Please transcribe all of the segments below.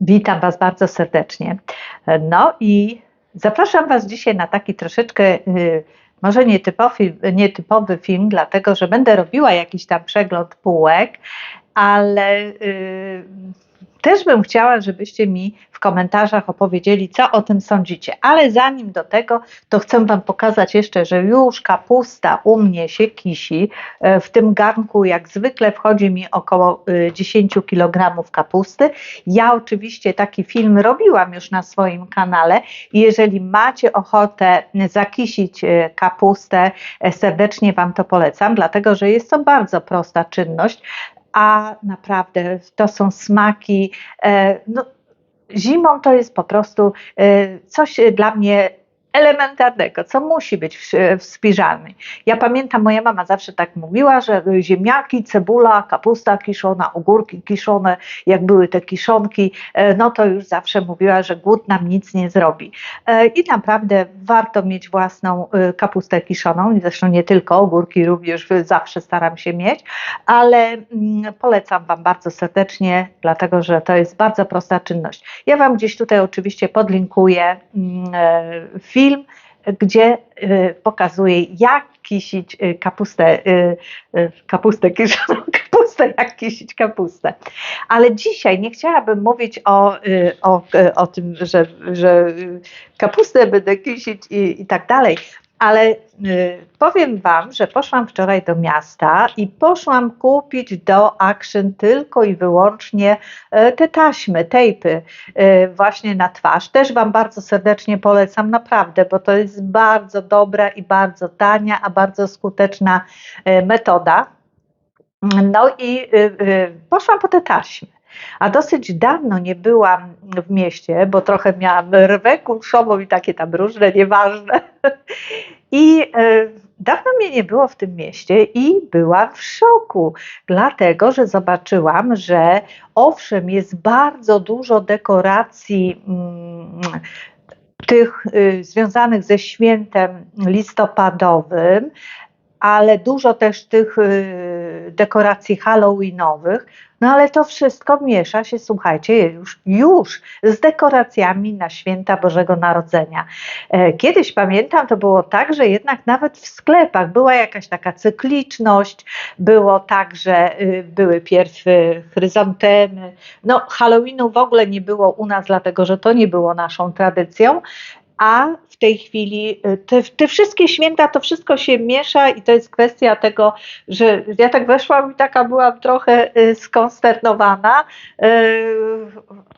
Witam Was bardzo serdecznie. No i zapraszam Was dzisiaj na taki troszeczkę, y, może nietypowy, nietypowy film, dlatego że będę robiła jakiś tam przegląd półek, ale y, też bym chciała, żebyście mi w komentarzach opowiedzieli, co o tym sądzicie. Ale zanim do tego, to chcę Wam pokazać jeszcze, że już kapusta u mnie się kisi. E, w tym garnku, jak zwykle, wchodzi mi około 10 e, kg kapusty. Ja oczywiście taki film robiłam już na swoim kanale. Jeżeli macie ochotę zakisić e, kapustę, serdecznie Wam to polecam, dlatego że jest to bardzo prosta czynność a naprawdę to są smaki. No, zimą to jest po prostu coś dla mnie elementarnego, co musi być w, w spiżarni. Ja pamiętam, moja mama zawsze tak mówiła, że ziemniaki, cebula, kapusta kiszona, ogórki kiszone, jak były te kiszonki, e, no to już zawsze mówiła, że głód nam nic nie zrobi. E, I naprawdę warto mieć własną e, kapustę kiszoną, zresztą nie tylko, ogórki również zawsze staram się mieć, ale mm, polecam Wam bardzo serdecznie, dlatego że to jest bardzo prosta czynność. Ja Wam gdzieś tutaj oczywiście podlinkuję mm, film, film, gdzie y, pokazuje, jak kisić y, kapustę, y, kapustę kiszoną, kapustę, jak kisić kapustę. Ale dzisiaj nie chciałabym mówić o, o, o tym, że, że kapustę będę kisić i, i tak dalej, ale y, powiem Wam, że poszłam wczoraj do miasta i poszłam kupić do Action tylko i wyłącznie y, te taśmy, tejpy y, właśnie na twarz. Też Wam bardzo serdecznie polecam, naprawdę, bo to jest bardzo dobra i bardzo tania, a bardzo skuteczna metoda. No i poszłam po te taśmy. A dosyć dawno nie byłam w mieście, bo trochę miałam rwę kulszową i takie tam różne, nieważne. I e, dawno mnie nie było w tym mieście i byłam w szoku, dlatego że zobaczyłam, że owszem, jest bardzo dużo dekoracji. Mm, tych y, związanych ze świętem listopadowym, ale dużo też tych y, dekoracji halloweenowych, no ale to wszystko miesza się, słuchajcie, już, już z dekoracjami na święta Bożego Narodzenia. E, kiedyś pamiętam, to było tak, że jednak nawet w sklepach była jakaś taka cykliczność, było tak, że y, były pierwsze chryzantemy. No, Halloweenu w ogóle nie było u nas, dlatego że to nie było naszą tradycją, a w tej chwili y, te, te, wszystkie święta, to wszystko się miesza i to jest kwestia tego, że ja tak weszłam i taka byłam trochę y, skonsternowana. Y,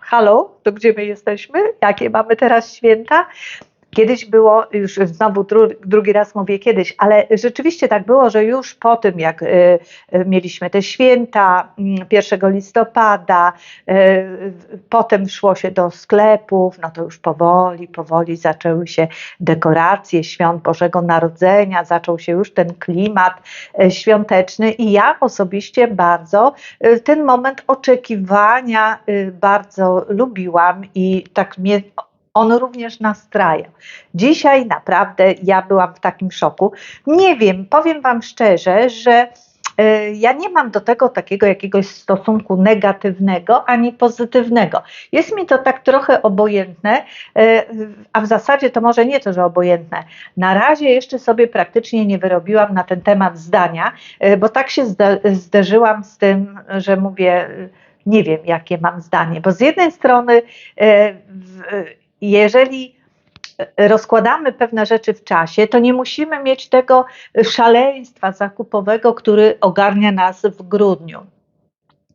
halo, to gdzie my jesteśmy? Jakie mamy teraz święta? Kiedyś było, już znowu drugi raz mówię kiedyś, ale rzeczywiście tak było, że już po tym, jak y, y, mieliśmy te święta 1 mm, listopada, y, potem szło się do sklepów, no to już powoli, powoli zaczęły się dekoracje świąt Bożego Narodzenia, zaczął się już ten klimat świąteczny i ja osobiście bardzo ten moment oczekiwania bardzo lubiłam i tak mnie on również nastraja. Dzisiaj naprawdę ja byłam w takim szoku. Nie wiem, powiem Wam szczerze, że e, ja nie mam do tego takiego jakiegoś stosunku negatywnego ani pozytywnego. Jest mi to tak trochę obojętne, e, a w zasadzie to może nie to, że obojętne. Na razie jeszcze sobie praktycznie nie wyrobiłam na ten temat zdania, e, bo tak się zderzyłam z tym, że mówię, nie wiem, jakie mam zdanie, bo z jednej strony jeżeli rozkładamy pewne rzeczy w czasie, to nie musimy mieć tego szaleństwa zakupowego, który ogarnia nas w grudniu.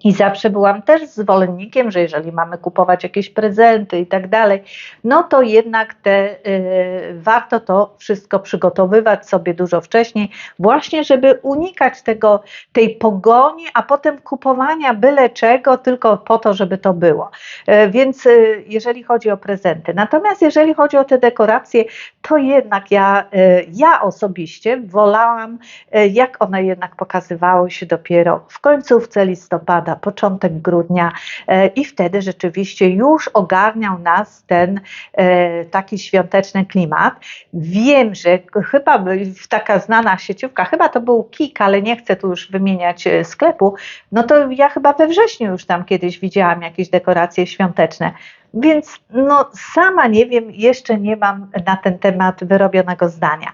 I zawsze byłam też zwolennikiem, że jeżeli mamy kupować jakieś prezenty i tak dalej, no to jednak te, y, warto to wszystko przygotowywać sobie dużo wcześniej, właśnie żeby unikać tego, tej pogoni, a potem kupowania byle czego tylko po to, żeby to było. Y, więc y, jeżeli chodzi o prezenty. Natomiast jeżeli chodzi o te dekoracje, to jednak ja, y, ja osobiście wolałam, y, jak one jednak pokazywały się dopiero w końcówce listopada, listopada, początek grudnia e, i wtedy rzeczywiście już ogarniał nas ten e, taki świąteczny klimat. Wiem, że chyba taka znana sieciówka, chyba to był Kik, ale nie chcę tu już wymieniać e, sklepu, no to ja chyba we wrześniu już tam kiedyś widziałam jakieś dekoracje świąteczne. Więc no, sama nie wiem, jeszcze nie mam na ten temat wyrobionego zdania.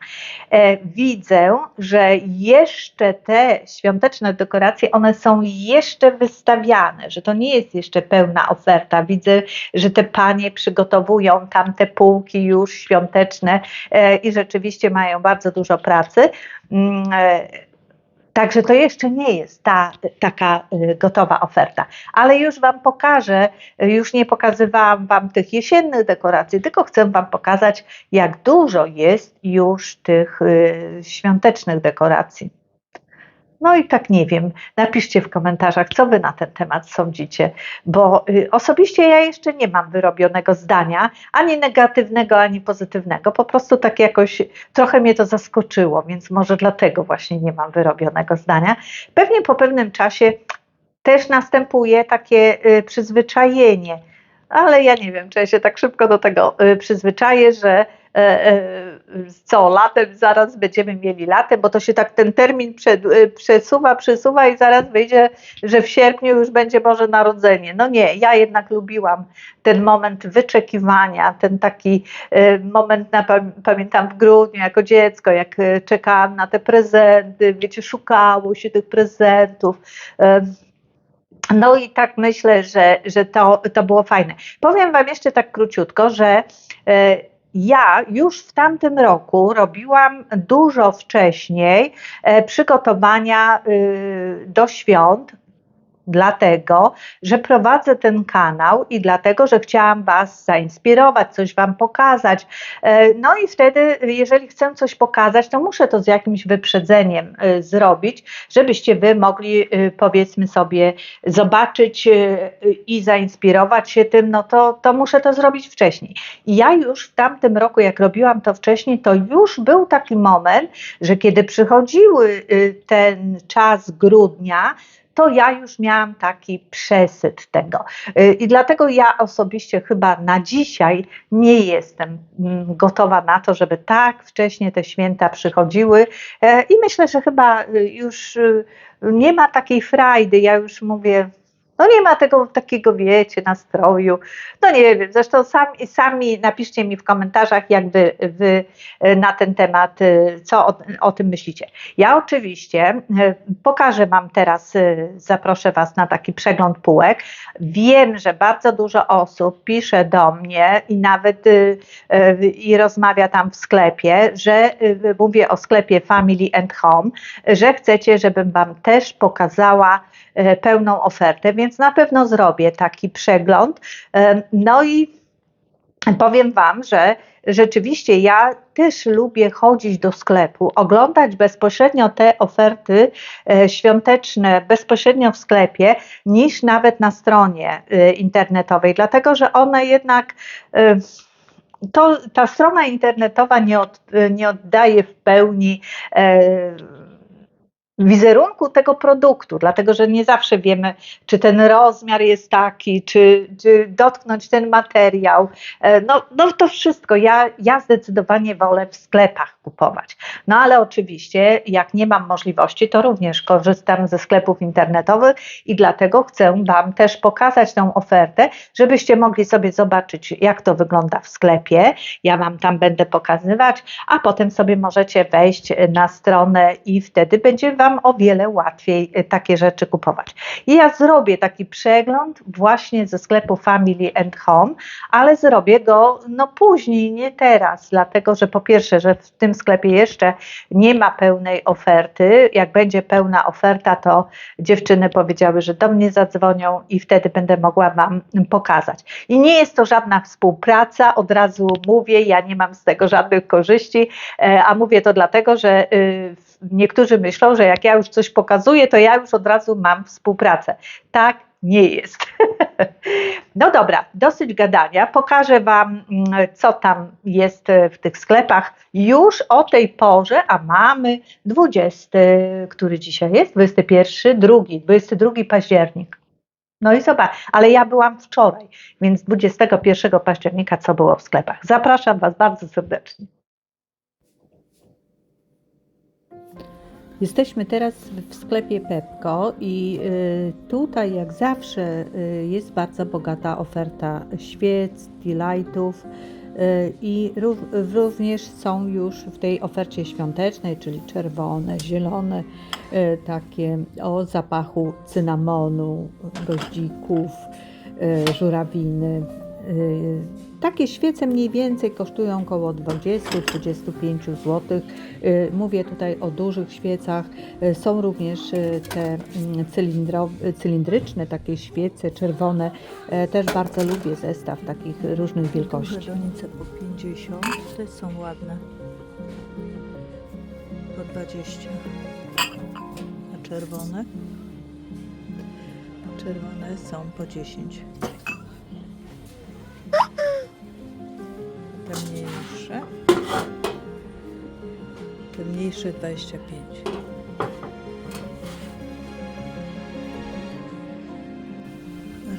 E, widzę, że jeszcze te świąteczne dekoracje, one są jeszcze wystawiane, że to nie jest jeszcze pełna oferta. Widzę, że te panie przygotowują tam te półki już świąteczne e, i rzeczywiście mają bardzo dużo pracy. Także to jeszcze nie jest ta taka y, gotowa oferta, ale już Wam pokażę, już nie pokazywałam Wam tych jesiennych dekoracji, tylko chcę Wam pokazać, jak dużo jest już tych y, świątecznych dekoracji. No i tak nie wiem, napiszcie w komentarzach, co wy na ten temat sądzicie, bo y, osobiście ja jeszcze nie mam wyrobionego zdania, ani negatywnego, ani pozytywnego. Po prostu tak jakoś trochę mnie to zaskoczyło, więc może dlatego właśnie nie mam wyrobionego zdania. Pewnie po pewnym czasie też następuje takie y, przyzwyczajenie, ale ja nie wiem, czy ja się tak szybko do tego y, przyzwyczaję, że E, e, co, latem zaraz będziemy mieli latem, bo to się tak ten termin przed, e, przesuwa, przesuwa i zaraz wyjdzie, że w sierpniu już będzie Boże Narodzenie. No nie, ja jednak lubiłam ten moment wyczekiwania, ten taki moment, na, pamiętam w grudniu jako dziecko, jak czekałam na te prezenty, wiecie, szukało się tych prezentów. No i tak myślę, że, że to, to było fajne. Powiem Wam jeszcze tak króciutko, że ja już w tamtym roku robiłam dużo wcześniej e, przygotowania y, do świąt, dlatego, że prowadzę ten kanał i dlatego, że chciałam Was zainspirować, coś Wam pokazać. E, no i wtedy, jeżeli chcę coś pokazać, to muszę to z jakimś wyprzedzeniem e, zrobić, żebyście Wy mogli, e, powiedzmy sobie, zobaczyć i zainspirować się tym, no to, to muszę to zrobić wcześniej. I ja już w tamtym roku, jak robiłam to wcześniej, to już był taki moment, że kiedy przychodziły ten czas grudnia, to ja już miałam taki przesyt tego. Y, I dlatego ja osobiście chyba na dzisiaj nie jestem mm, gotowa na to, żeby tak wcześnie te święta przychodziły. E, I myślę, że chyba y, już y, nie ma takiej frajdy. Ja już mówię, no nie ma tego takiego, wiecie, nastroju. No nie wiem, zresztą sami, sami napiszcie mi w komentarzach, jak wy, wy e, na ten temat, e, co o, o, tym myślicie. Ja oczywiście e, pokażę Wam teraz, zaproszę Was na taki przegląd półek. Wiem, że bardzo dużo osób pisze do mnie i nawet i rozmawia tam w sklepie, że mówię o sklepie Family and Home, że chcecie, żebym Wam też pokazała pełną ofertę, więc więc na pewno zrobię taki przegląd. No i powiem Wam, że rzeczywiście ja też lubię chodzić do sklepu, oglądać bezpośrednio te oferty e, świąteczne bezpośrednio w sklepie, niż nawet na stronie e, internetowej, dlatego że one jednak e, to, ta strona internetowa nie, od, nie oddaje w pełni wizerunku tego produktu, dlatego że nie zawsze wiemy, czy ten rozmiar jest taki, czy, czy dotknąć ten materiał. E, no, no to wszystko. Ja, ja zdecydowanie wolę w sklepach kupować. No ale oczywiście, jak nie mam możliwości, to również korzystam ze sklepów internetowych i dlatego chcę Wam też pokazać tą ofertę, żebyście mogli sobie zobaczyć, jak to wygląda w sklepie. Ja Wam tam będę pokazywać, a potem sobie możecie wejść na stronę i wtedy będzie Wam o wiele łatwiej y, takie rzeczy kupować. I ja zrobię taki przegląd właśnie ze sklepu Family and Home, ale zrobię go no później, nie teraz, dlatego że po pierwsze, że w tym sklepie jeszcze nie ma pełnej oferty. Jak będzie pełna oferta, to dziewczyny powiedziały, że do mnie zadzwonią i wtedy będę mogła Wam pokazać. I nie jest to żadna współpraca, od razu mówię, ja nie mam z tego żadnych korzyści, e, a mówię to dlatego, że y, niektórzy myślą, że jak ja już coś pokazuję, to ja już od razu mam współpracę. Tak nie jest. No dobra, dosyć gadania. Pokażę Wam, mm, co tam jest w tych sklepach już o tej porze, a mamy 20, który dzisiaj jest, 21, 2, 22 październik. No i zobacz, ale ja byłam wczoraj, więc 21 października co było w sklepach. Zapraszam Was bardzo serdecznie. Jesteśmy teraz w sklepie Pepko i y, tutaj jak zawsze y, jest bardzo bogata oferta świec, delightów y, i rów, również są już w tej ofercie świątecznej, czyli czerwone, zielone, takie o zapachu cynamonu, goździków, żurawiny. Takie świece mniej więcej kosztują około 20-25 zł. Y, Mówię tutaj o dużych świecach. Y, Są również y, te mm, cylindryczne takie świece czerwone. Też bardzo lubię zestaw takich różnych wielkości. Duże po 50, te są ładne. Po 20. A czerwone? Czerwone są po 10. Te mniejsze 25.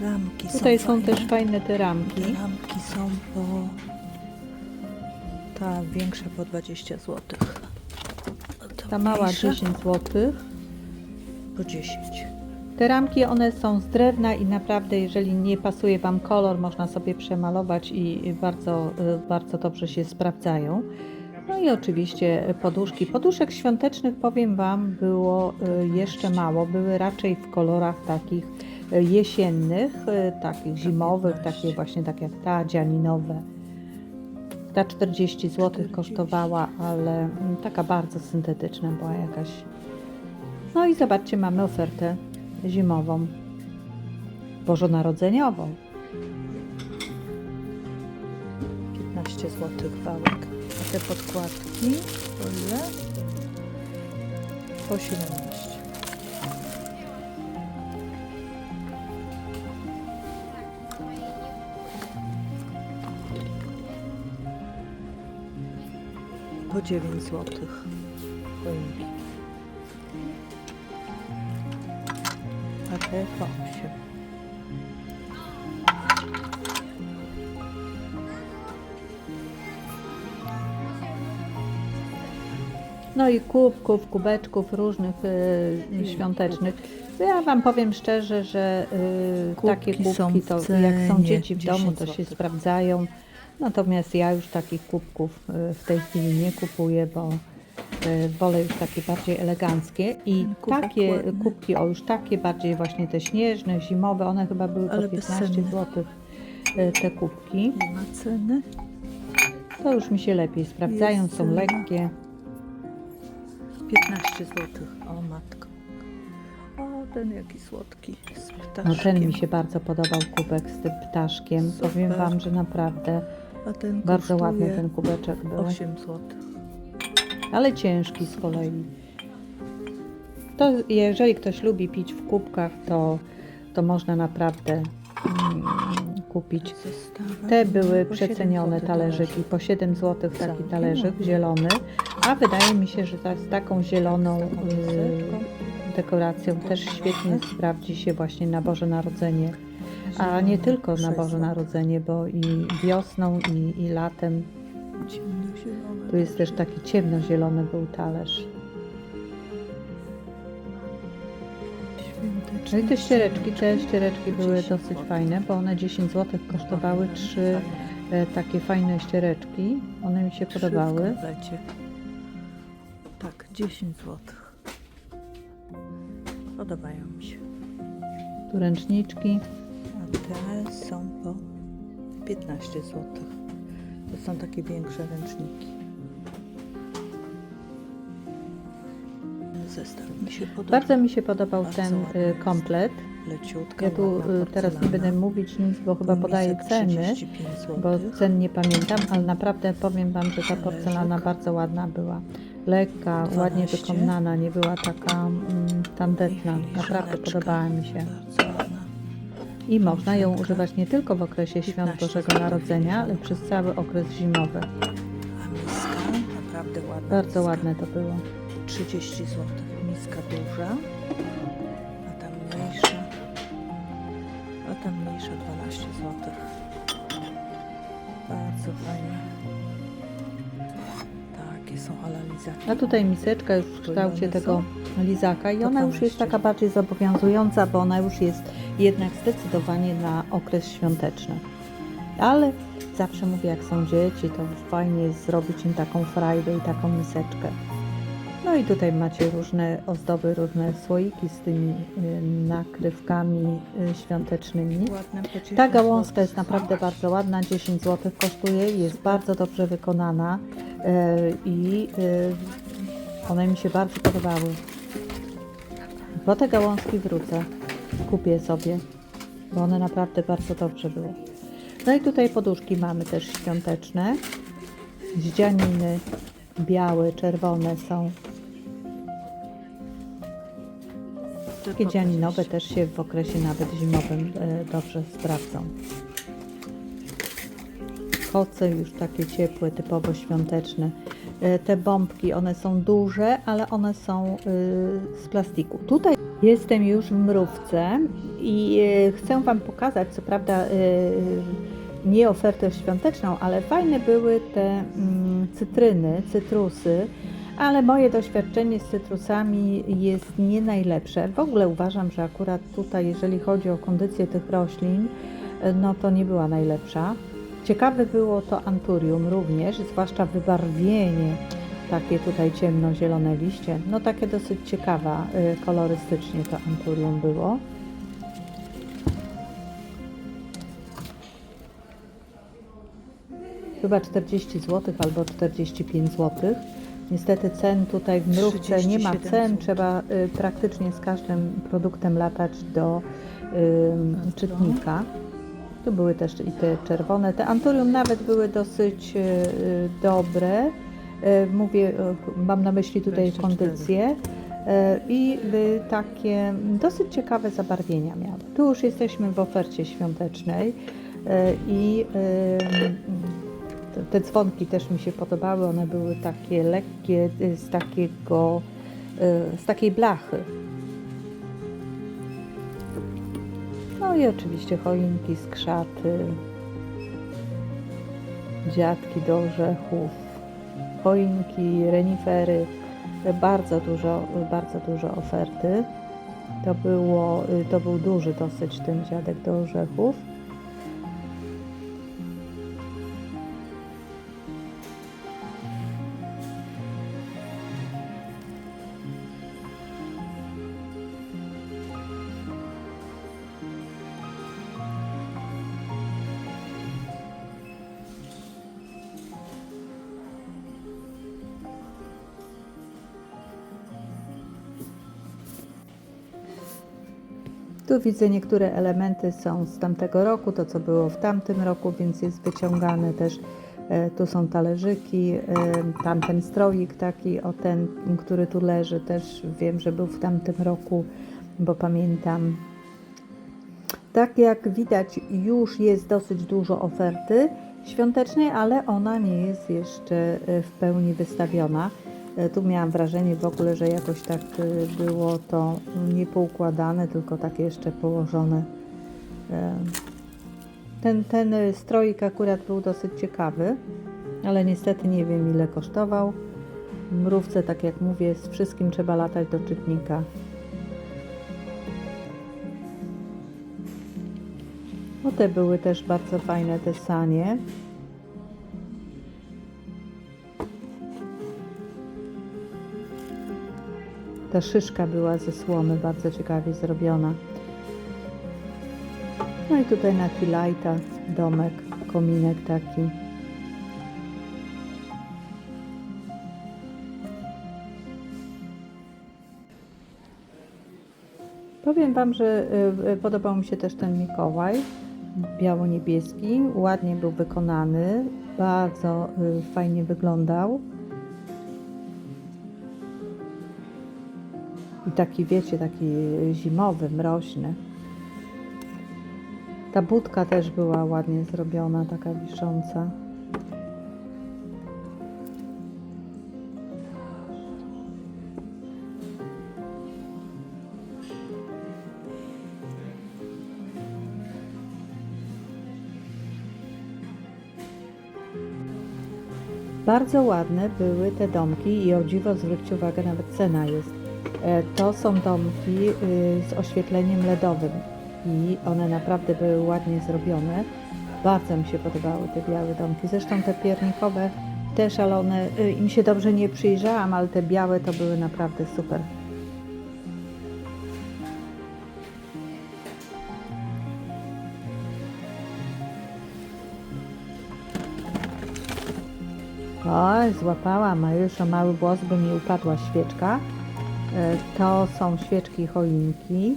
Ramki Tutaj są fajne. też fajne te ramki. Te lampki są po. Ta większa po 20 zł. Ta mała 10 zł. po 10. Te ramki one są z drewna i naprawdę jeżeli nie pasuje Wam kolor, można sobie przemalować i bardzo, y, bardzo dobrze się sprawdzają. No i oczywiście poduszki. Poduszek świątecznych powiem Wam było y, jeszcze mało. Były raczej w kolorach takich y, jesiennych, y, takich zimowych, takie właśnie tak jak ta, dzianinowe. Ta 40 zł 40. kosztowała, ale mm, taka bardzo syntetyczna była jakaś. No i zobaczcie, mamy ofertę zimową, bożonarodzeniową. 15 zł wałek. Te podkładki po ile? Po 17. Po 9 zł. Choinki. A te po 8. No i kubków, kubeczków różnych y, świątecznych. Ja Wam powiem szczerze, że y, Kubki takie kubki są to jak są dzieci w domu, 10 to się sprawdzają. Natomiast ja już takich kubków y, w tej chwili nie kupuję, bo y, wolę już takie bardziej eleganckie. I kubek takie ładny. kubki, o już takie bardziej właśnie te śnieżne, zimowe, one chyba były Ale po 15 bezcenne. zł te kubki. Nie ma ceny. To już mi się lepiej sprawdzają, Jest są cena. lekkie. 15 zł. O matko. O, ten jaki słodki. Z ptaszkiem. No ten mi się bardzo podobał kubek z tym ptaszkiem. Super. Powiem Wam, że naprawdę bardzo ładny ten kubeczek był. 8 zł. Ale ciężki z kolei. To jeżeli ktoś lubi pić w kubkach, to, to można naprawdę mm, kupić. Te były Po 7 przecenione talerzyki, po 7 zł taki talerzyk zielony, a wydaje mi się, że ta, z taką zieloną y, dekoracją też świetnie sprawdzi się właśnie na Boże Narodzenie. A nie tylko na Boże. Narodzenie, bo i wiosną, i, i latem. Tu jest też taki ciemnozielony był talerz. No i te ściereczki, te ściereczki były 10 dosyć fajne, bo one 10 zł kosztowały Fajne, trzy fajne. e, takie fajne ściereczki. One mi się podobały. Tak, 10 zł. Podobają mi się. Tu ręczniczki. A te są po 15 zł. To są takie większe ręczniki. Zestaw mi się podoba. Bardzo mi się podobał Bardzo ten ładny jest. komplet. Leciutka, Ja tu ładna e, teraz nie będę mówić nic, bo chyba podaję ceny. 35 bo cen nie pamiętam, ale naprawdę powiem Wam, że ta porcelana bardzo ładna była. Lekka, ładnie 12. wykonana, nie była taka mm, tandetna. Naprawdę podobała mi się. I można ją używać nie tylko w okresie świąt 15 Bożego. Narodzenia, ale przez cały okres zimowy. A miska naprawdę ładna. Bardzo ładne to było. 30 zł. Miska duża, a ta mniejsza ta mniejsza 12 zł. Bardzo fajne. A tutaj miseczka już w kształcie tego lizaka i ona już jest 12. taka bardziej zobowiązująca, bo ona już jest jednak zdecydowanie na okres świąteczny. Ale zawsze mówię, jak są dzieci, to fajnie jest zrobić im taką frajdę i taką miseczkę. No i tutaj macie różne ozdoby, różne słoiki z tymi y, nakrywkami y, świątecznymi. Ładne po 10 Ta gałązka jest naprawdę bardzo ładna, 10 zł kosztuje, jest bardzo dobrze wykonana e, i one mi się bardzo podobały. Po te gałązki wrócę, kupię sobie, bo one naprawdę bardzo dobrze były. No i tutaj poduszki mamy też świąteczne, zdzianiny białe, czerwone są. Takie dzianinowe też się w okresie nawet zimowym e, dobrze sprawdzą. Koce już takie ciepłe, typowo świąteczne. E, Te bombki, one są duże, ale one są y, z plastiku. Tutaj jestem już w mrówce i e, chcę Wam pokazać, co prawda e, nie ofertę świąteczną, ale fajne były te mm, cytryny, cytrusy, ale moje doświadczenie z cytrusami jest nie najlepsze. W ogóle uważam, że akurat tutaj, jeżeli chodzi o kondycję tych roślin, no to nie była najlepsza. Ciekawe było to anturium również, zwłaszcza wybarwienie, takie tutaj ciemnozielone liście. No takie dosyć ciekawa, y, kolorystycznie to anturium było. Chyba 40 zł albo 45 zł. Niestety cen tutaj w mrówce nie ma 37 cen, trzeba y, praktycznie z każdym produktem latać do y, czytnika. Tu były też i te czerwone. Te anturium nawet były dosyć y, dobre. Y, Mówię, y, mam na myśli tutaj 24. kondycję. I y, takie dosyć ciekawe zabarwienia miały. Tu już jesteśmy w ofercie świątecznej y, i y, te- dzwonki też mi się podobały. One były takie lekkie, y, z takiego, y, z takiej blachy. No i oczywiście choinki, skrzaty, dziadki do orzechów, choinki, renifery. Bardzo dużo, bardzo dużo oferty. To, było, y, to był duży dosyć ten dziadek do orzechów. Tu widzę niektóre elementy są z tamtego roku, to co było w tamtym roku, więc jest wyciągane też. e, Tu są talerzyki, e, tamten stroik taki, o ten, który tu leży, też wiem, że był w tamtym roku, bo pamiętam. Tak jak widać, już jest dosyć dużo oferty świątecznej, ale ona nie jest jeszcze e, w pełni wystawiona. E, Tu miałam wrażenie w ogóle, że jakoś tak e, było to nie poukładane, tylko takie jeszcze położone. E, Ten, ten stroik akurat był dosyć ciekawy, ale niestety nie wiem ile kosztował. Mrówce, tak jak mówię, z wszystkim trzeba latać do czytnika. No te były też bardzo fajne, te sanie. Ta szyszka była ze słomy, bardzo ciekawie zrobiona. No i tutaj na Kilajta domek, kominek taki. Powiem Wam, że y, podobał mi się też ten Mikołaj biało-niebieski. Ładnie był wykonany, bardzo y, fajnie wyglądał. I taki, wiecie, taki zimowy, mroźny. Ta budka też była ładnie zrobiona, taka wisząca. Bardzo ładne były te domki i o dziwo zwróćcie uwagę, nawet cena jest E, To są domki y, z oświetleniem LEDowym i one naprawdę były ładnie zrobione. Bardzo mi się podobały te białe domki. Zresztą te piernikowe też, ale one, y, im się dobrze nie przyjrzałam, ale te białe to były naprawdę super. Oj, złapałam, a już o mały włos by mi upadła świeczka. E, To są świeczki choinki.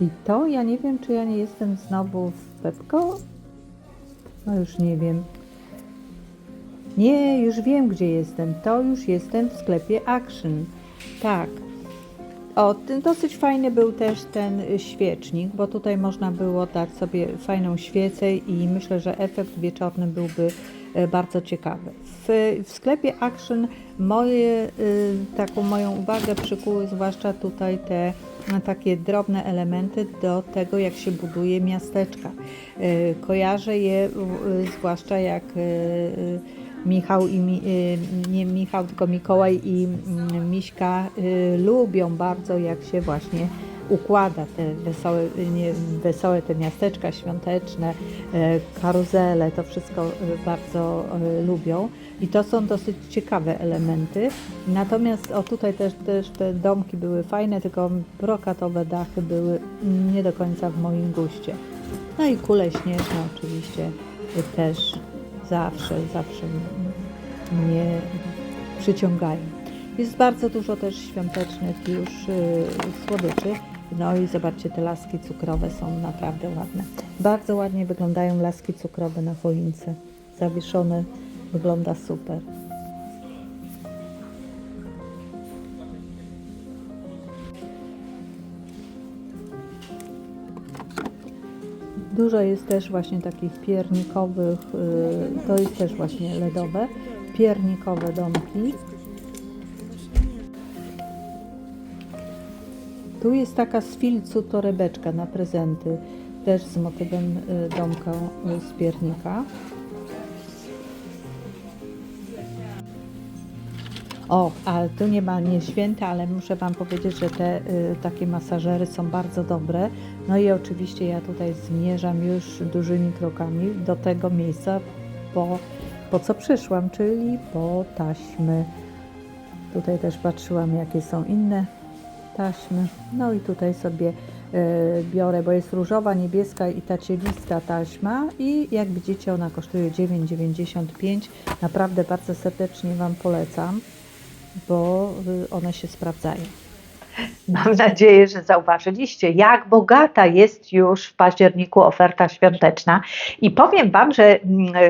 I to ja nie wiem, czy ja nie jestem znowu w Pepko? No już nie wiem. Nie, już wiem, gdzie jestem. To już jestem w sklepie Action. Tak. O, ten dosyć fajny był też ten świecznik, bo tutaj można było dać sobie fajną świecę i myślę, że efekt wieczorny byłby bardzo ciekawy. W, w sklepie Action moje, y, taką moją uwagę przykuły zwłaszcza tutaj te no, takie drobne elementy do tego, jak się buduje miasteczka. E, Kojarzę je zwłaszcza jak Michał i nie Michał, tylko Mikołaj i mm, Miśka lubią bardzo, jak się właśnie układa te wesołe, nie, wesołe te miasteczka świąteczne, e, karuzele, to wszystko y, bardzo y, lubią i to są dosyć ciekawe elementy. Natomiast o tutaj też, też te domki były fajne, tylko brokatowe dachy były nie do końca w moim guście. No i kule śnieżne oczywiście też zawsze, zawsze mnie przyciągają. Jest bardzo dużo też świątecznych już słodyczy. No i zobaczcie, te laski cukrowe są naprawdę ładne. Bardzo ładnie wyglądają laski cukrowe na choince. Zawieszone, wygląda super. Dużo jest też właśnie takich piernikowych, y, to jest też właśnie LEDowe, piernikowe domki. Tu jest taka z filcu torebeczka na prezenty, też z motywem y, domka y, z piernika. O, ale tu nie ma nie ale muszę Wam powiedzieć, że te y, takie masażery są bardzo dobre. No i oczywiście ja tutaj zmierzam już dużymi krokami do tego miejsca, po, po co przyszłam, czyli po taśmy. Tutaj też patrzyłam, jakie są inne taśmy. No i tutaj sobie y, biorę, bo jest różowa, niebieska i ta cielista taśma i jak widzicie ona kosztuje 9,95. Naprawdę bardzo serdecznie Wam polecam, bo y, one się sprawdzają. Mam nadzieję, że zauważyliście, jak bogata jest już w październiku oferta świąteczna. I powiem Wam, że mm, e,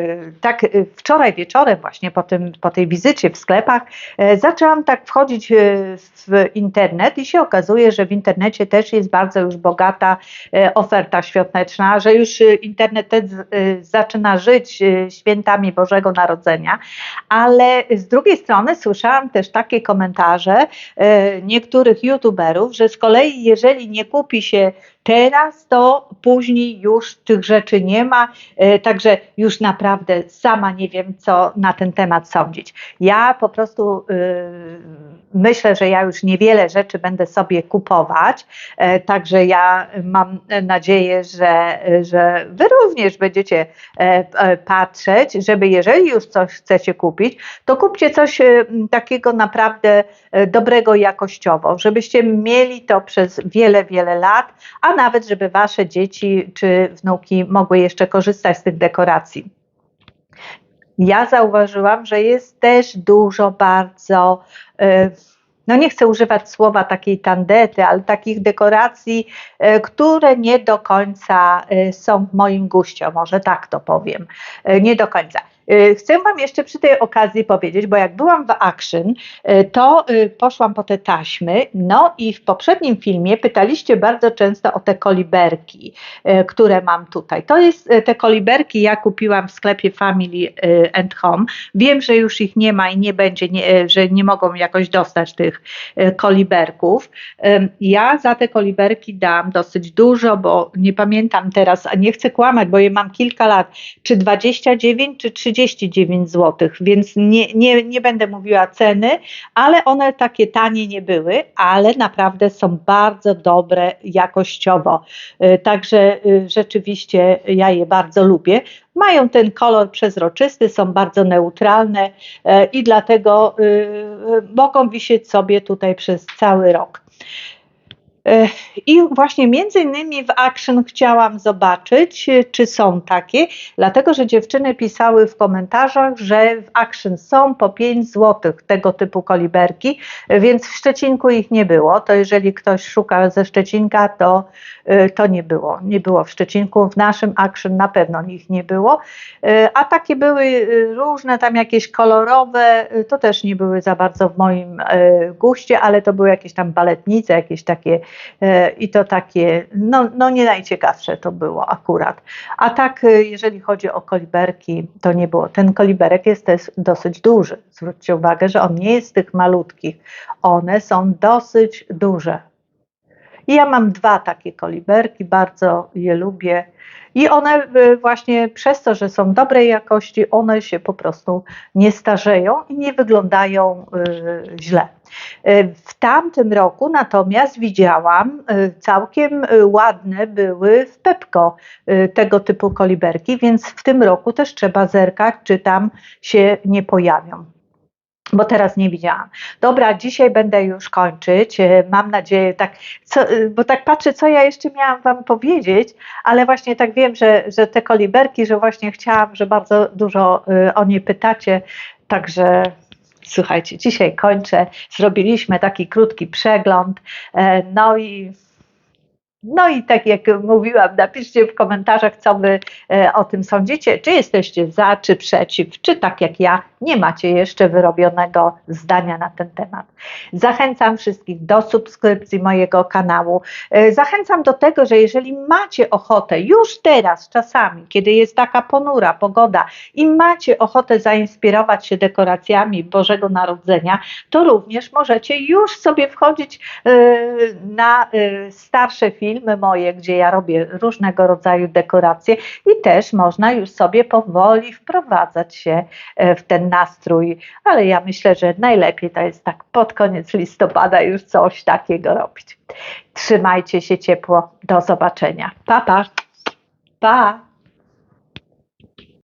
tak e, wczoraj wieczorem, właśnie po, tym, po tej wizycie w sklepach, e, zaczęłam tak wchodzić w internet i się okazuje, że w internecie też jest bardzo już bogata oferta świąteczna, że już internet też zaczyna żyć świętami Bożego Narodzenia. Ale z drugiej strony słyszałam też takie komentarze niektórych youtuberów, że z kolei jeżeli nie kupi się teraz, to później już tych rzeczy nie ma, e, także już naprawdę sama nie wiem, co na ten temat sądzić. Ja po prostu e, myślę, że ja już niewiele rzeczy będę sobie kupować, e, także ja mam nadzieję, że, że Wy również będziecie patrzeć, żeby jeżeli już coś chcecie kupić, to kupcie coś takiego naprawdę dobrego jakościowo, żebyście mieli to przez wiele, wiele lat, a nawet żeby Wasze dzieci czy wnuki mogły jeszcze korzystać z tych dekoracji. Ja zauważyłam, że jest też dużo bardzo, e, no nie chcę używać słowa takiej tandety, ale takich dekoracji, e, które nie do końca e, są w moim guście, może tak to powiem, nie do końca. Y, Chcę Wam jeszcze przy tej okazji powiedzieć, bo jak byłam w Action, y, to y, poszłam po te taśmy, no i w poprzednim filmie pytaliście bardzo często o te koliberki, które mam tutaj. To jest te koliberki, ja kupiłam w sklepie Family and Home. Wiem, że już ich nie ma i nie będzie, nie, że nie mogą jakoś dostać tych koliberków. Ja za te koliberki dam dosyć dużo, bo nie pamiętam teraz, a nie chcę kłamać, bo je mam kilka lat, czy 29 czy 39 zł, więc nie, nie, nie będę mówiła ceny, ale one takie tanie nie były, ale naprawdę są bardzo dobre jakościowo. Y, Także y, rzeczywiście ja je bardzo lubię. Mają ten kolor przezroczysty, są bardzo neutralne e, i dlatego y, y, mogą wisieć sobie tutaj przez cały rok. E, I właśnie między innymi w Action chciałam zobaczyć, e, czy są takie, dlatego że dziewczyny pisały w komentarzach, że w Action są po 5 zł tego typu koliberki, e, więc w Szczecinku ich nie było. To jeżeli ktoś szuka ze Szczecinka, to, to nie było. Nie było w Szczecinku, w naszym Action na pewno ich nie było. A takie były różne, tam jakieś kolorowe, to też nie były za bardzo w moim guście, ale to były jakieś tam baletnice, jakieś takie i to takie, no, no nie najciekawsze to było akurat. A tak, e, jeżeli chodzi o koliberki, to nie było. Ten koliberek jest też dosyć duży. Zwróćcie uwagę, że on nie jest tych malutkich. One są dosyć duże. I ja mam dwa takie koliberki, bardzo je lubię. I one y, właśnie przez to, że są dobrej jakości, one się po prostu nie starzeją i nie wyglądają źle. Y, W tamtym roku natomiast widziałam y, całkiem y, ładne były w Pepko tego typu koliberki, więc w tym roku też trzeba zerkać, czy tam się nie pojawią bo teraz nie widziałam. Dobra, dzisiaj będę już kończyć. E, Mam nadzieję, tak, co, e, bo tak patrzę, co ja jeszcze miałam Wam powiedzieć, ale właśnie tak wiem, że, że te koliberki, że właśnie chciałam, że bardzo dużo e, o nie pytacie, także. Słuchajcie, dzisiaj kończę. Zrobiliśmy taki krótki przegląd. e, No i no i tak jak mówiłam, napiszcie w komentarzach, co wy e, o tym sądzicie. Czy jesteście za, czy przeciw, czy tak jak ja, nie macie jeszcze wyrobionego zdania na ten temat. Zachęcam wszystkich do subskrypcji mojego kanału. E, Zachęcam do tego, że jeżeli macie ochotę już teraz, czasami, kiedy jest taka ponura pogoda i macie ochotę zainspirować się dekoracjami Bożego Narodzenia, to również możecie już sobie wchodzić e, na starsze filmy moje, gdzie ja robię różnego rodzaju dekoracje i też można już sobie powoli wprowadzać się e, w ten nastrój, ale ja myślę, że najlepiej to jest tak pod koniec listopada już coś takiego robić. Trzymajcie się ciepło, do zobaczenia. Pa, pa. Pa.